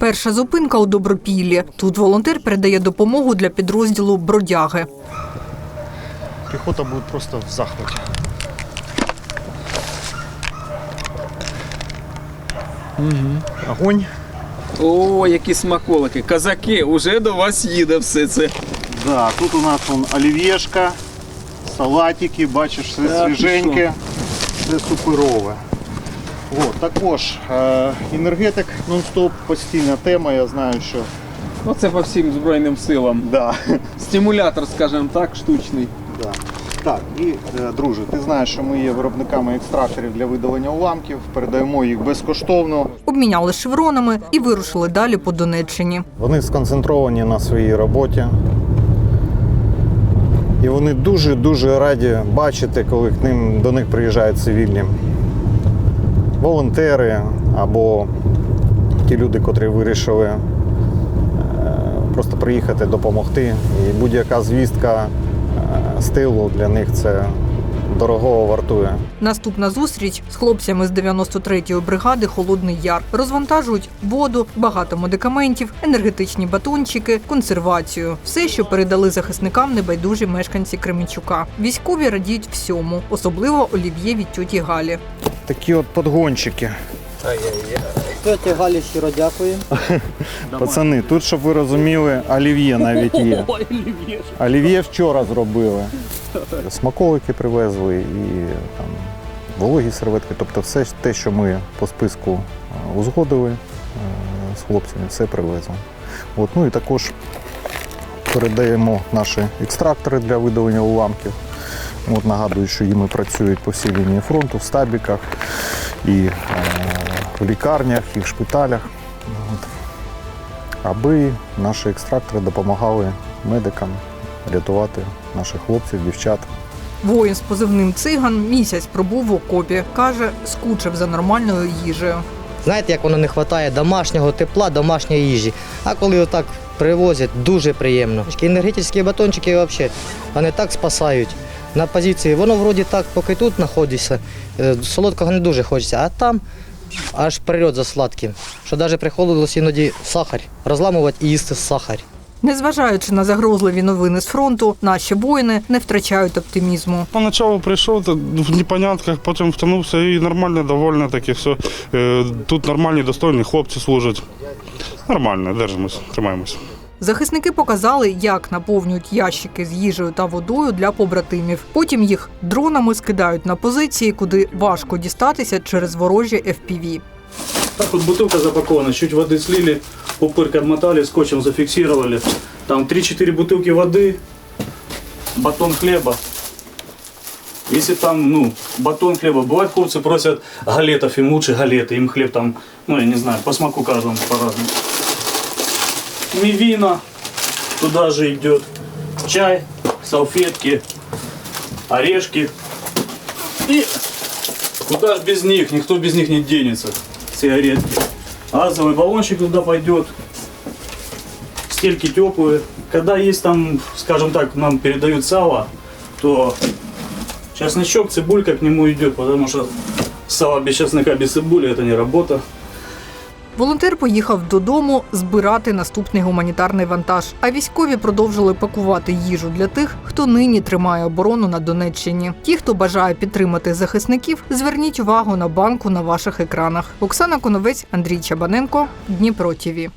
Перша зупинка у Добропіллі. Тут волонтер передає допомогу для підрозділу бродяги. Пехота будет просто в захвате. Огонь. О, які смаколики. Казаки, уже до вас їде все це. Да, тут у нас вон олів'єшка, салатики, бачиш, все свіженьке, все суперове. От, також е, енергетик нон-стоп, постійна тема, я знаю, що Оце по всім Збройним силам. да, Стимулятор, скажімо так, штучний. да. Так, і е, друже, ти знаєш, що ми є виробниками екстракторів для видалення уламків, передаємо їх безкоштовно. Обміняли шевронами і вирушили далі по Донеччині. Вони сконцентровані на своїй роботі. І вони дуже-дуже раді бачити, коли к ним, до них приїжджають цивільні волонтери або ті люди, котрі вирішили е, просто приїхати допомогти. І будь-яка звістка е, з тилу для них це дорогого вартує. Наступна зустріч з хлопцями з 93-ї бригади Холодний Яр розвантажують воду, багато медикаментів, енергетичні батончики, консервацію все, що передали захисникам небайдужі мешканці Кременчука. Військові радіють всьому, особливо олів'є від тьоті Галі. Такі от подгончики. Тетя Галі щиро дякую. Пацани, тут, щоб ви розуміли, олів'є навіть є. Олів'є вчора зробили. Смаколики привезли і там вологі серветки. Тобто все те, що ми по списку е, узгодили е, з хлопцями, все привезли. От, ну і також передаємо наші екстрактори для видалення уламків. От, нагадую, що їми працюють по всій лінії фронту, в стабіках, і е, в лікарнях, і в шпиталях. От аби наші екстрактори допомагали медикам рятувати наших хлопців, дівчат. Воїн з позивним циган місяць пробув в окопі. каже, скучив за нормальною їжею. Знаєте, як воно не вистачає домашнього тепла, домашньої їжі. А коли отак привозять, дуже приємно. Енергетичні батончики взагалі вони так спасають. На позиції воно вроді так, поки тут знаходишся, е, солодкого не дуже хочеться, а там аж прильот за сладким. Що навіть приходилось іноді сахар розламувати і їсти сахар. Незважаючи на загрозливі новини з фронту, наші воїни не втрачають оптимізму. Поначалу прийшов в непонятках, потім втягнувся і нормально, довольно таки все. Е, Тут нормальні, достойні хлопці служать. Нормально, держимось, тримаємось. Захисники показали, як наповнюють ящики з їжею та водою для побратимів. Потім їх дронами скидають на позиції, куди важко дістатися через ворожі FPV. Так вот бутылка запакована, чуть воды слили, пупыркой обмотали, скотчем зафиксировали. Там 3-4 бутылки воды, батон хлеба. Если там, ну, батон хлеба, бывает, хлопцы просят галетов, им лучше галеты, им хлеб там, ну, я не знаю, по смаку каждому по-разному. Мивина туда же идет, чай, салфетки, орешки. И куда ж без них, никто без них не денется. Сигаретки. Газовый баллончик туда пойдет. Стельки теплые. Когда есть там, скажем так, нам передают сало, то чесночок, цибулька к нему идет, потому что сало без чеснока, без цибули это не работа. Волонтер поїхав додому збирати наступний гуманітарний вантаж. А військові продовжили пакувати їжу для тих, хто нині тримає оборону на Донеччині. Ті, хто бажає підтримати захисників, зверніть увагу на банку на ваших екранах. Оксана Коновець, Андрій Чабаненко, Дніпро ТІВІ.